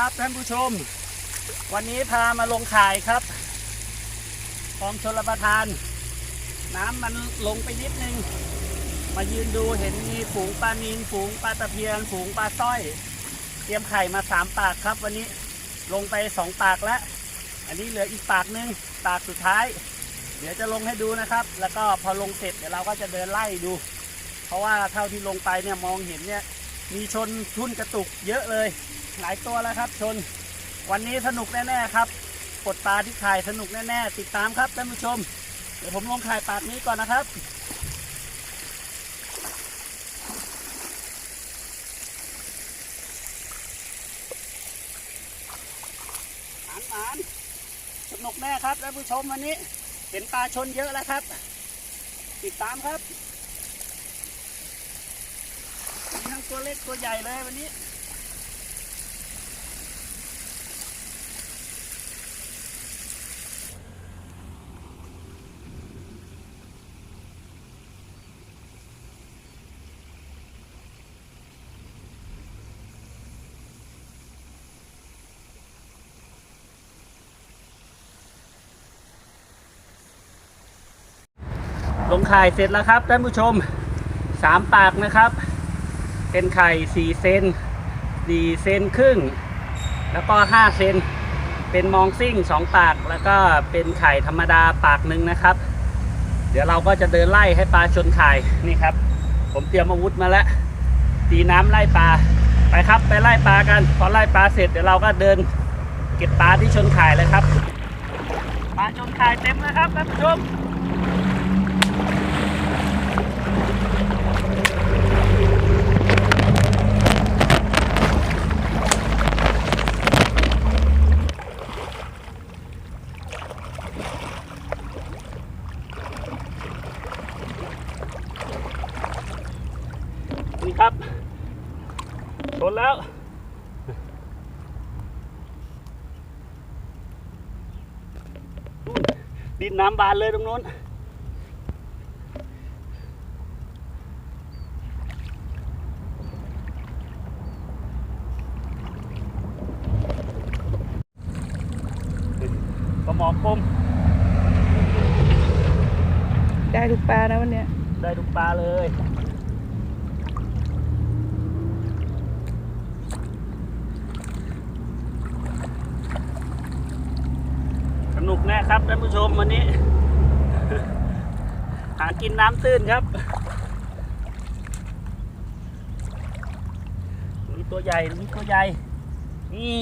ครับท่านผู้ชม วันนี้พามาลงข่ายครับคลองชลประทาน น้ำมันลงไปนิดนึง มายืนดูเห็นมีฝูงปลานิลฝูงปลาตะเพียนฝูงปลาสร้อย เตรียมไข่มาสามปากครับ วันนี้ลงไปสองปากแล้ว อันนี้เหลืออีกปากนึงปากสุดท้าย เดี๋ยวจะลงให้ดูนะครับ แล้วก็พอลงเสร็จเดี๋ยวเราก็จะเดินไล่ดู เพราะว่าเท่าที่ลงไปเนี่ยมองเห็นเนี่ย มีชนทุ่นกระตุกเยอะเลย หลายตัวแล้วครับชน วันนี้สนุกแน่ๆครับปลดปลาที่ข่ายสนุกแน่ๆ ติดตามครับท่านผู้ชม เดี๋ยวผมลงข่ายปากนี้ก่อนนะครับหมานหมานสนุกแน่ครับท่านผู้ชมวันนี้ เห็นปลาชนเยอะแล้วครับ ติดตามครับมีทั้ง ตัวเล็กตัวใหญ่เลยวันนี้ลงข่ายเสร็จแล้วครับท่านผู้ชมสามปากนะครับ เป็นไข่สี่เซนสี่เซนครึ่ง แล้วก็ห้าเซนเป็นมองซิ่งสองปาก แล้วก็เป็นไข่ธรรมดาปากหนึ่งนะครับ เดี๋ยวเราก็จะเดินไล่ให้ปลาชนไข่นี่ครับ ผมเตรียมอาวุธมาแล้วตีน้ำไล่ปลาไปครับไปไล่ปลากัน พอไล่ปลาเสร็จเดี๋ยวเราก็เดินเก็บปลาที่ชนไข่เลยครับปลาชนไข่เต็มเลยครับท่านผู้ชม นี่ครับชนแล้ว ดิ นน้ำบานเลยตรงนู้นกระหมอกคมได้ทุกปลานะวันเนี้ยได้ทุกปลาเลย กแน่ครับท่านผู้ชมวันนี้ หากินน้ำตื้นครับมีตัวใหญ่มีตัวใหญ่นี่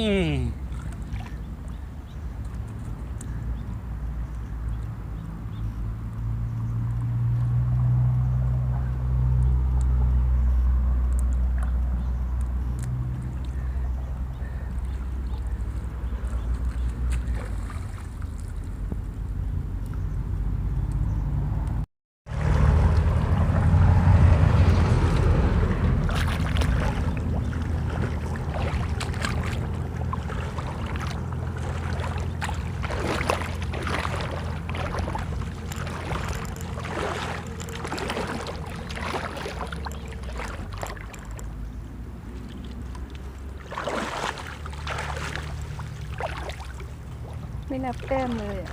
นับแต้มเลยอะ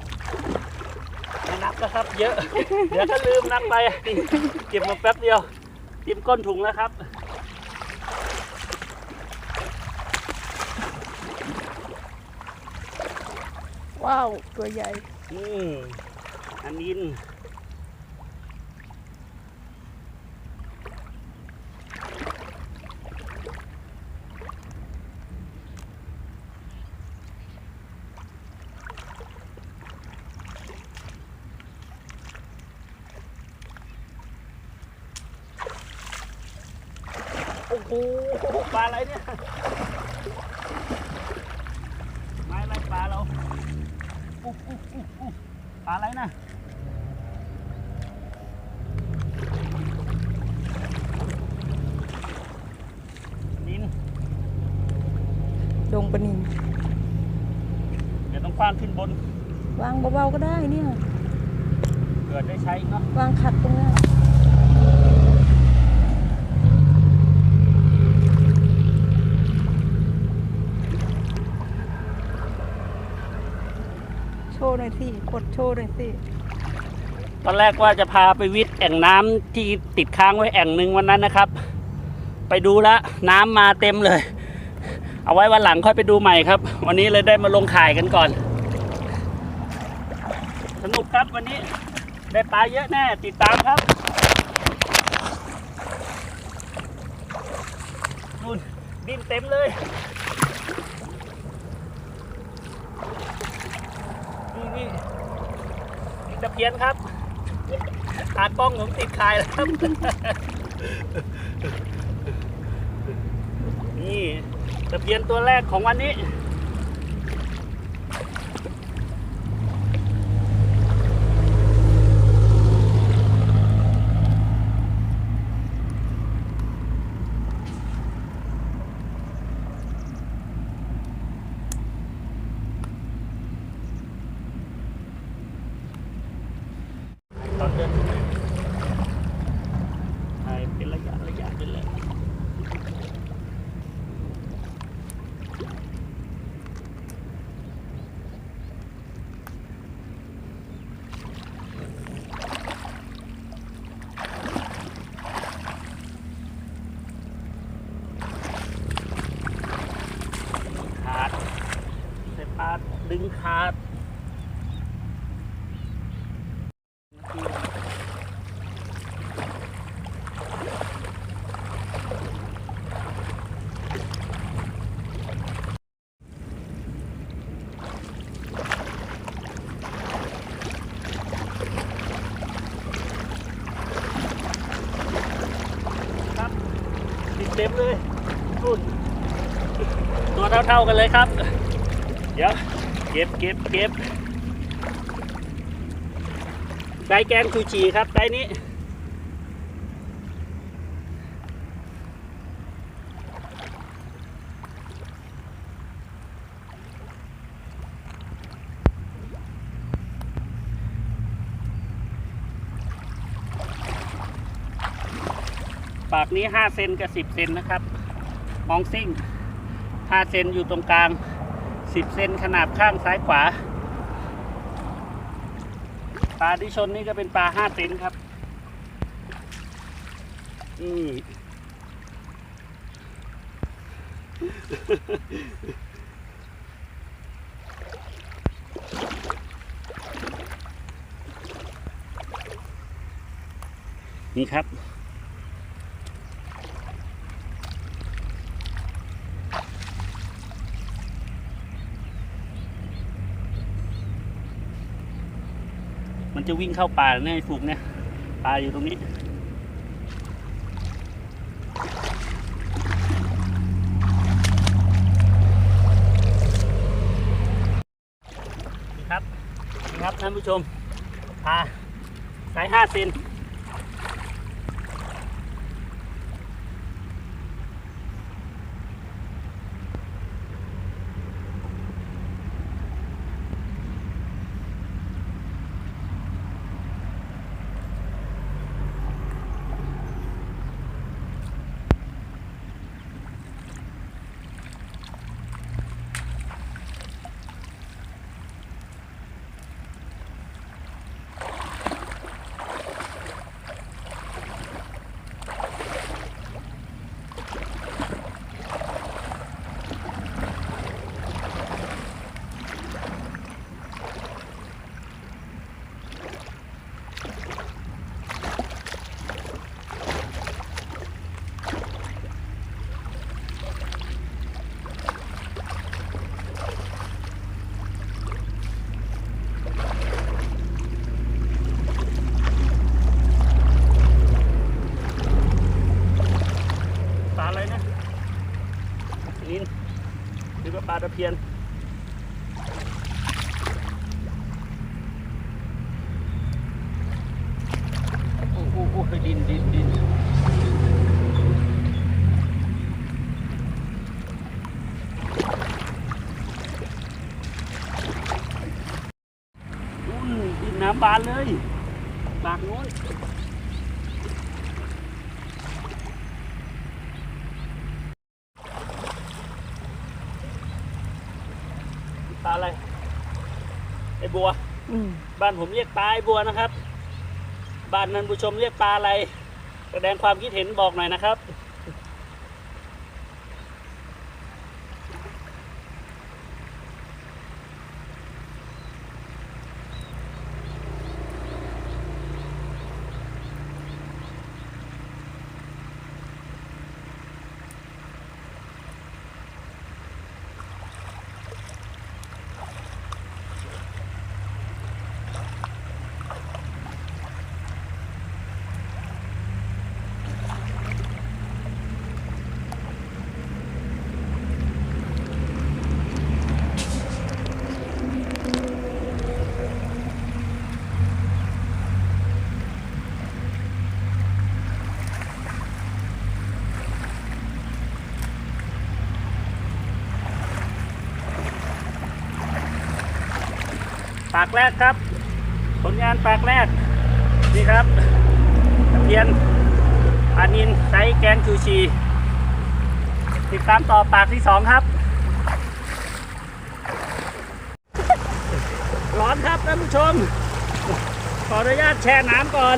ไม่นับแล้วครับ เยอะ เดี๋ยวถ้าลืมนับไปนี่เก็บมาแป๊บเดียวเตรียมก้นถุงแล้วครับ ว้าว ตัวใหญ่ อืมอันนี้น โอ้โหปลาอะไรเนี่ยไม้อะไรปลาเราอุ๊บอุ๊บอุ๊บอุ๊บปลาอะไรนะนินดงปลานินเดี๋ยวต้องคว้างขึ้นบน วางเบาๆก็ได้เนี่ยเกิดได้ใช้เนาะวางขัดตรงเนี้ย โชว์หน่อยสิกดโชว์หน่อยสิตอนแรกว่าจะพาไปวิทย์แอ่งน้ำที่ติดค้างไว้แอ่งหนึ่งวันนั้นนะครับ ไปดูแล้วน้ำมาเต็มเลย เอาไว้วันหลังค่อยไปดูใหม่ครับ วันนี้เลยได้มาลงข่ายกันก่อน สนุกครับวันนี้ได้ปลาเยอะแน่ติดตามครับนู่นดินเต็มเลยนี่นี่นี่ตะ เพียนครับตากล้องผมติดคายแล้วครับ นี่ตะเพียนตัวแรกของวันนี้ ตอนเดินถ่ายเป็นระยะระยะไปเลย ขาดแต่ปลาดึงขาด ครับติด เลยนุ่นตัวเท่าๆกันเลยครับ เดี๋ยวเก็บเก็บเก็บได้แกงซูชีครับได้นี้ ปากนี้5เซนกับ 10เซนนะครับ มองซิ่ง5เซนอยู่ตรงกลาง 10เซนขนาบข้างซ้ายขวา ปลาที่ชนนี่ก็เป็นปลา5เซนครับ อืมนี่ครับ จะวิ่งเข้าป่าเนี่ยฝูงเนี่ยปลาอยู่ตรงนี้ครับครับท่านผู้ชมปลาสายห้าเซน ตะเพียนโอ้โหโอ้โหดินดินดินนู่นดินน้ำบานเลยปากโน้น ปลาอะไร ไอ้ บ้านผมเรียกปลาไอ้บัวนะครับ บ้านนันผู้ชมเรียกปลาอะไร แสดงความคิดเห็นบอกหน่อยนะครับ ปากแรกครับ ผลงานปากแรกนี่ครับตะเพียนปานินไซแกนชูชีติดตามต่อปากที่สองครับ ร้อนครับท่านผู้ชม ขออนุญาตแช่น้ำก่อน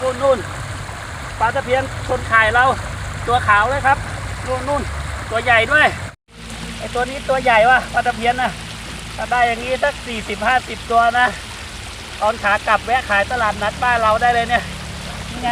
นู่นนู่นปลาตะเพียนชนข่ายเราตัวขาวเลยครับ นู่นนู่นตัวใหญ่ด้วยไอตัวนี้ตัวใหญ่ว่ะปลาตะเพียนนะถ้าได้อย่างนี้สักสี่สิบห้าสิบตัวนะ ตอนขากลับแวะขายตลาดนัดบ้านเราได้เลยเนี่ยนี่ไง